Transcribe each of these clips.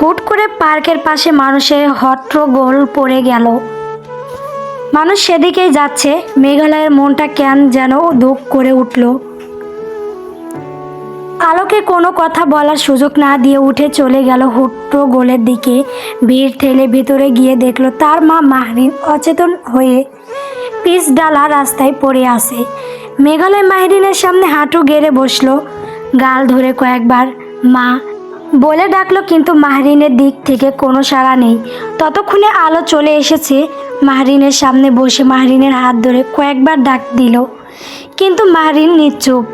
হুট করে পার্কের পাশে মানুষের হট্টগোল পড়ে গেল। মানুষ সেদিকেই যাচ্ছে, মেঘালয়ের মনটা কেন যেন দুঃখ করে উঠল। আলোকে কোনো কথা বলার সুযোগ না দিয়ে উঠে চলে গেল হুট্টো গোলের দিকে। ভিড় ঠেলে ভিতরে গিয়ে দেখল তার মা মাহরিন অচেতন হয়ে পিস ডালা রাস্তায় পড়ে আসে মেঘালয় মাহরিনের সামনে হাঁটু গেড়ে বসল। গাল ধরে কয়েকবার, মা বলে ডাকলো, কিন্তু মাহরিনের দিক থেকে কোনো সাড়া নেই। ততক্ষণে আলো চলে এসেছে। মাহরিনের সামনে বসে মাহরিনের হাত ধরে কয়েকবার ডাক দিল। কিন্তু মাহরিন নিশ্চুপ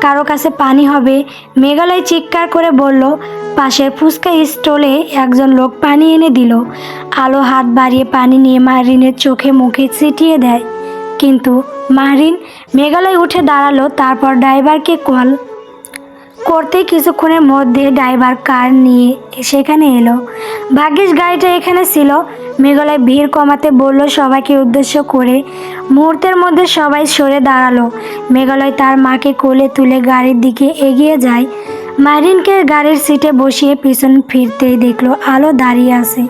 কারও কাছে পানি হবে, মেঘালয় চিৎকার করে বলল, পাশের ফুচকা স্টলে একজন লোক পানি এনে দিল। আলো হাত বাড়িয়ে পানি নিয়ে মাহরিনের চোখে মুখে ছিটিয়ে দেয়। কিন্তু মাহরিন মেঘালয় উঠে দাঁড়াল, তারপর ড্রাইভারকে কল করতেই কিছুক্ষণের মধ্যে ড্রাইভার কার নিয়ে সেখানে এলো। ভাগ্যিস গাড়িটা এখানে ছিল। মেঘালয় ভিড় কমাতে বলল সবাইকে উদ্দেশ্য করে। মুহূর্তের মধ্যে সবাই সরে দাঁড়াল। মেঘালয় তার মাকে কোলে তুলে গাড়ির দিকে এগিয়ে যায়। মারিনকে গাড়ির সিটে বসিয়ে পিছন ফিরতেই দেখল আলো দাঁড়িয়ে আছে।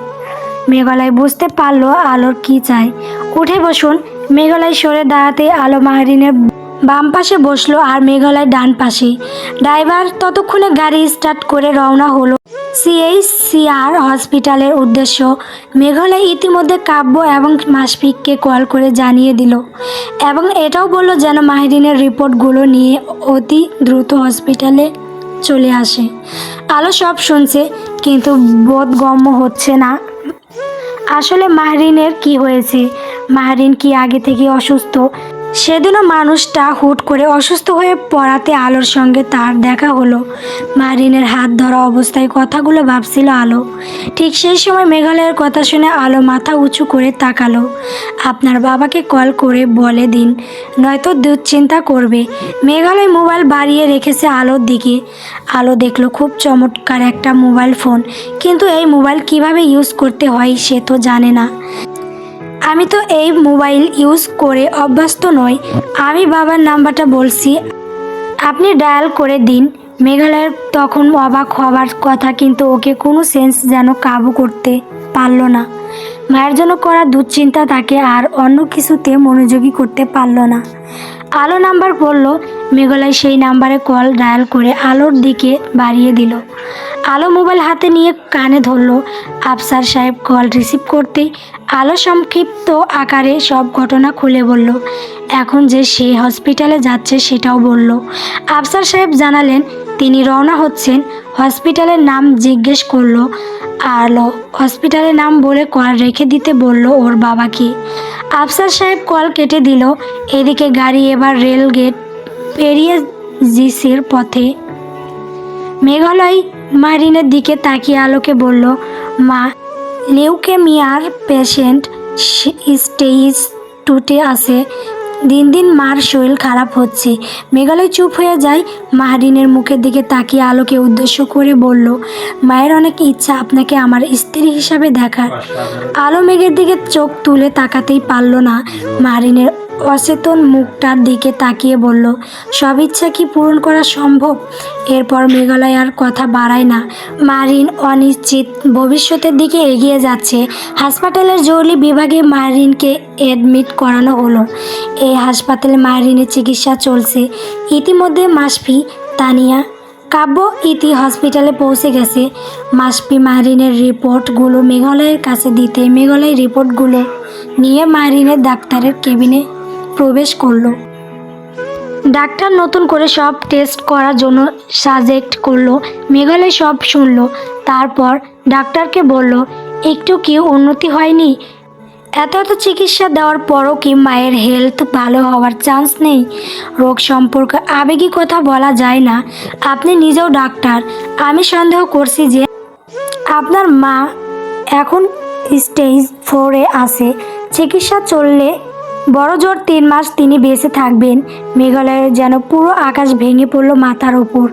মেঘালয় বুঝতে পারল আলোর কি চাই। উঠে বসুন। মেঘালয় সরে দাঁড়াতে আলো মাহরিনের বাম পাশে বসল আর মেঘালয় ডান পাশে। ড্রাইভার ততক্ষণে গাড়ি স্টার্ট করে রওনা হলো সিএইচসিআর হসপিটালের উদ্দেশ্য। মেঘালয় ইতিমধ্যে কাব্য এবং মাসফিককে কল করে জানিয়ে দিল এবং এটাও বলল যেন মাহরিনের রিপোর্টগুলো নিয়ে অতি দ্রুত হসপিটালে চলে আসে। আলো সব শুনছে, কিন্তু বোধগম্য হচ্ছে না। আসলে মাহরিনের কি হয়েছে? মাহরিন কি আগে থেকে অসুস্থ? সেদিনও মানুষটা হুট করে অসুস্থ হয়ে পড়াতে আলোর সঙ্গে তার দেখা হলো। মারিনের হাত ধরা অবস্থায় কথাগুলো ভাবছিল আলো। ঠিক সেই সময় মেঘালয়ের কথা শুনে আলো মাথা উঁচু করে তাকালো। আপনার বাবাকে কল করে বলে দিন, নয়তো দুশ্চিন্তা করবে। মেঘালয় মোবাইল বাড়িয়ে রেখেছে আলোর দিকে। আলো দেখল খুব চমৎকার একটা মোবাইল ফোন, কিন্তু এই মোবাইল কীভাবে ইউজ করতে হয় সে তো জানে না। আমি তো এই মোবাইল ইউজ করে অভ্যস্ত নই। আমি বাবার নাম্বারটা বলছি। আপনি ডায়াল করে দিন। মেঘালয়ের তখন অবাক হবার কথা, কিন্তু ওকে কোনো সেন্স যেন কাবু করতে পারল না। মায়ের জন্য করা দুশ্চিন্তা তাকে আর অন্য কিছুতে মনোযোগী করতে পারল না। আলো নাম্বার বলল, মেঘালয় সেই নাম্বারে কল ডায়াল করে আলোর দিকে বাড়িয়ে দিল। আলো মোবাইল হাতে নিয়ে কানে ধরলো আফসার সাহেব কল রিসিভ করতে। আলো সংক্ষিপ্ত আকারে সব ঘটনা খুলে বলল, এখন যে সে হসপিটালে যাচ্ছে সেটাও বলল। আফসার সাহেব জানালেন, তিনি রওনা হচ্ছেন, হসপিটালের নাম জিজ্ঞেস করল। আলো, হসপিটালের নাম বলে কল রেখে দিতে বলল ওর বাবাকে। আফসার সাহেব কল কেটে দিল, এদিকে গাড়ি এবার রেল গেট পেরিয়ে জিসির পথে। মেঘালয় মারিনের দিকে তাকিয়ে আলোকে বলল মা লিউকেমিয়ার পেশেন্ট স্টেজ টুটে আছে। দিন দিন মার শরীর খারাপ হচ্ছে। মেঘালয় চুপ হয়ে যায়। মাহরিনের মুখের দিকে তাকিয়ে আলোকে উদ্দেশ্য করে বলল, মায়ের অনেক ইচ্ছা আপনাকে আমার স্ত্রী হিসাবে দেখার। আলো মেঘের দিকে চোখ তুলে তাকাতেই পারল না। মাহরিনের অচেতন মুখটার দিকে তাকিয়ে বলল, সব ইচ্ছা কি পূরণ করা সম্ভব? এরপর মেঘালয় আর কথা বাড়ায় না। মারিন অনিশ্চিত ভবিষ্যতের দিকে এগিয়ে যাচ্ছে। হাসপাতালের জরুরি বিভাগে মারিনকে অ্যাডমিট করানো হলো। এই হাসপাতালে মারিনের চিকিৎসা চলছে। ইতিমধ্যে মাসফি, তানিয়া কাব্য ইতি হসপিটালে পৌঁছে গেছে। মাসপি মাহরিনের রিপোর্টগুলো মেঘালয়ের কাছে দিতে মেঘালয় রিপোর্টগুলো নিয়ে মাহরিনের ডাক্তারের কেবিনে প্রবেশ করল। ডাক্তার নতুন করে সব টেস্ট করার জন্য সাজেক্ট করল। মেঘালয় সব শুনলো। তারপর ডাক্তারকে বলল, একটু কি উন্নতি হয়নি? এত এত চিকিৎসা দেওয়ার পরও কি মায়ের হেলথ ভালো হওয়ার চান্স নেই? রোগ সম্পর্কে আবেগী কথা বলা যায় না। আপনি নিজেও ডাক্তার। আমি সন্দেহ করছি যে আপনার মা এখন স্টেজ ফোরে আছে। চিকিৎসা চললে বড় জোর তিন মাস তিনি বেঁচে থাকবেন। মেঘালয়ের যেন পুরো আকাশ ভেঙে পড়ল মাথার ওপর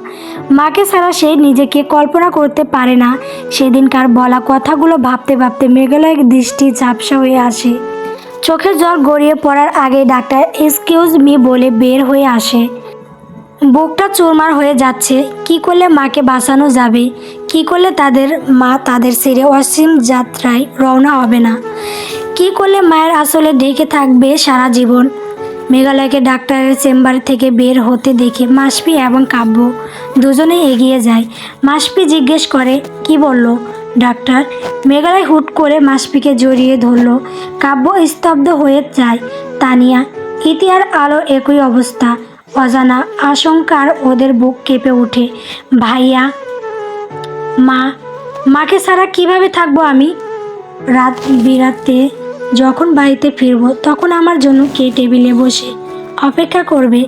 মাকে ছাড়া সে নিজেকে কল্পনা করতে পারে না। সেদিনকার বলা কথাগুলো ভাবতে ভাবতে মেঘালয়ের দৃষ্টি ঝাপসা হয়ে আসে। চোখের জল গড়িয়ে পড়ার আগে ডাক্তার এক্সকিউজ মি বলে বের হয়ে আসে। বুকটা চুরমার হয়ে যাচ্ছে। কি করলে মাকে বাঁচানো যাবে? কি করলে তাদের মা তাদের ছেড়ে অসীম যাত্রায় রওনা হবে না? কি করলে মায়ের আসলে ডেকে থাকবে সারা জীবন? মেঘালয়কে ডাক্তারের চেম্বার থেকে বের হতে দেখে মাসপি এবং কাব্য দুজনেই এগিয়ে যায়। মাসপি জিজ্ঞেস করে, কি বলল ডাক্তার? মেঘালয় হুট করে মাসপিকে জড়িয়ে ধরল। কাব্য স্তব্ধ হয়ে যায়। তানিয়া ইতিহার আলোর একই অবস্থা। অজানা আশঙ্কার ওদের বুক কেঁপে ওঠে। ভাইয়া, মা, মাকে ছাড়া কীভাবে থাকব আমি? রাত বিরাতে যখন বাড়িতে ফিরবো, তখন আমার জন্য কে টেবিলে বসে অপেক্ষা করবে?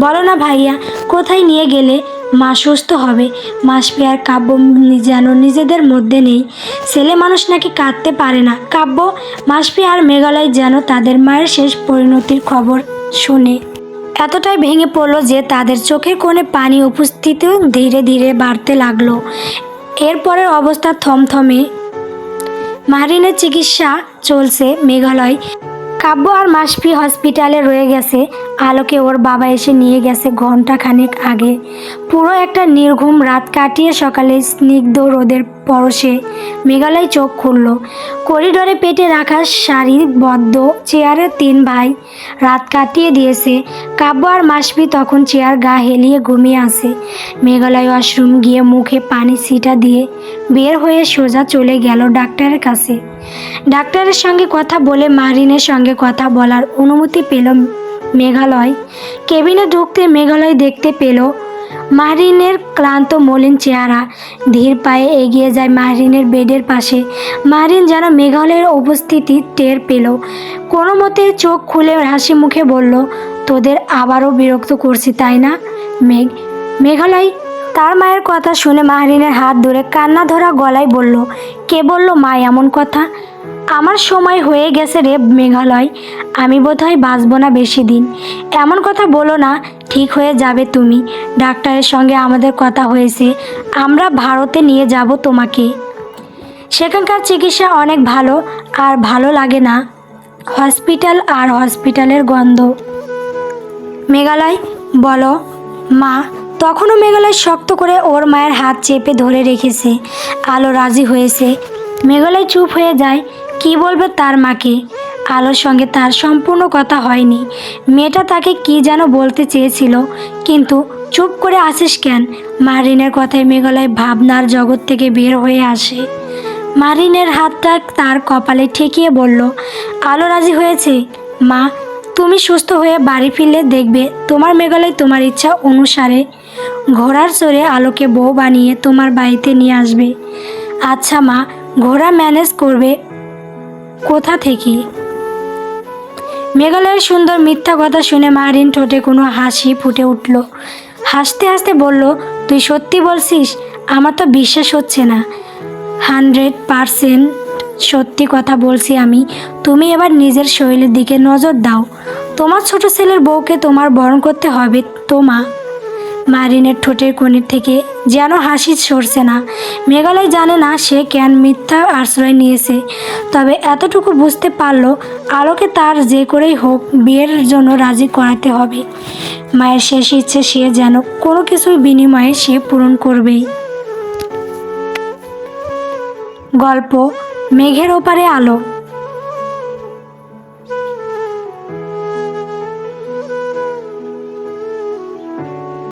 বলো না ভাইয়া, কোথায় নিয়ে গেলে মা সুস্থ হবে? মাসপি আর কাব্য যেন নিজেদের মধ্যে নেই। ছেলে মানুষ নাকি কাঁদতে পারে না। কাব্য মাসপি আর মেঘালয় যেন তাদের মায়ের শেষ পরিণতির খবর শুনে। এতটাই ভেঙে পড়ল যে তাদের চোখের কোণে পানি উপস্থিতিও ধীরে ধীরে বাড়তে লাগল। এরপরের অবস্থা থমথমে। মারিনের চিকিৎসা চলছে মেঘালয়। কাব্য আর মাসপি হসপিটালে রয়ে গেছে। আলোকে ওর বাবা এসে নিয়ে গেছে ঘণ্টা খানেক আগে। পুরো একটা নির্ঘুম রাত কাটিয়ে সকালে স্নিগ্ধ রোদের পরশে মেঘালয় চোখ খুলল। করিডোরে পেটে রাখা শাড়ি সারিবদ্ধ চেয়ারে তিন ভাই রাত কাটিয়ে দিয়েছে। কাব্য আর মাসবি তখন চেয়ার গা হেলিয়ে ঘুমিয়ে আসে মেঘালয় ওয়াশরুম গিয়ে মুখে পানি ছিটা দিয়ে বের হয়ে সোজা চলে গেল ডাক্তারের কাছে। ডাক্তারের সঙ্গে কথা বলে মারিনের সঙ্গে কথা বলার অনুমতি পেল মেঘালয়। কেবিনে ঢুকতে মেঘালয় দেখতে পেল মারিনের ক্লান্ত মলিন চেহারা। ধীর পায়ে এগিয়ে যায় মারিনের বেডের পাশে। মারিন যেন মেঘালয়ের উপস্থিতি টের পেল। কোনো মতে চোখ খুলে হাসি মুখে বলল, তোদের আবারও বিরক্ত করছি, তাই না, মেঘ? মেঘালয় তার মায়ের কথা শুনে মাহরিনের হাত ধরে কান্না ধরা গলায় বলল, কে বলল মা এমন কথা? আমার সময় হয়ে গেছে রে মেঘালয়। আমি বোধহয় বাঁচবো না বেশি দিন। এমন কথা বলো না, ঠিক হয়ে যাবে তুমি। ডাক্তারের সঙ্গে আমাদের কথা হয়েছে। আমরা ভারতে নিয়ে যাব তোমাকে। সেখানকার চিকিৎসা অনেক ভালো, আর ভালো লাগে না। হসপিটাল আর হসপিটালের গন্ধ। মেঘালয়, বলো। মা, তখনও মেঘালয় শক্ত করে ওর মায়ের হাত চেপে ধরে রেখেছে। আলো রাজি হয়েছে। মেঘালয় চুপ হয়ে যায়। কি বলবে তার মাকে? আলোর সঙ্গে তার সম্পূর্ণ কথা হয়নি। মেয়েটা তাকে কি যেন বলতে চেয়েছিল। কিন্তু চুপ করে আসিস কেন? মারিনের কথায় মেঘালয় ভাবনার জগৎ থেকে বের হয়ে আসে। মারিনের হাতটা তার কপালে ঠেকিয়ে বলল আলো রাজি হয়েছে? মা, তুমি সুস্থ হয়ে বাড়ি ফিরলে দেখবে তোমার মেঘালয় তোমার ইচ্ছা অনুসারে ঘোড়ার চড়ে আলোকে বউ বানিয়ে তোমার বাড়িতে নিয়ে আসবে। আচ্ছা মা ঘোড়া ম্যানেজ করবে কোথা থেকে? মেঘালয়ের সুন্দর মিথ্যা কথা শুনে মারিন ঠোঁটে কোনো হাসি ফুটে উঠল। হাসতে হাসতে বলল, তুই সত্যি বলছিস? আমার তো বিশ্বাস হচ্ছে না। হান্ড্রেড পারসেন্ট সত্যি কথা বলছি আমি। তুমি এবার নিজের শরীরের দিকে নজর দাও। তোমার ছোট ছেলের বউকে তোমার বরণ করতে হবে তোমা। মারিনের ঠোঁটের কোণের থেকে যেন হাসি সরছে না। মেঘালয় জানে না সে কেন মিথ্যা আশ্রয় নিয়েছে, তবে এতটুকু বুঝতে পারল আলোকে তার যে করেই হোক বিয়ের জন্য রাজি করাতে হবে। মায়ের শেষ ইচ্ছে সে যেন কোনো কিছুর বিনিময়ে সে পূরণ করবেই। গল্প, মেঘের ওপারে আলো।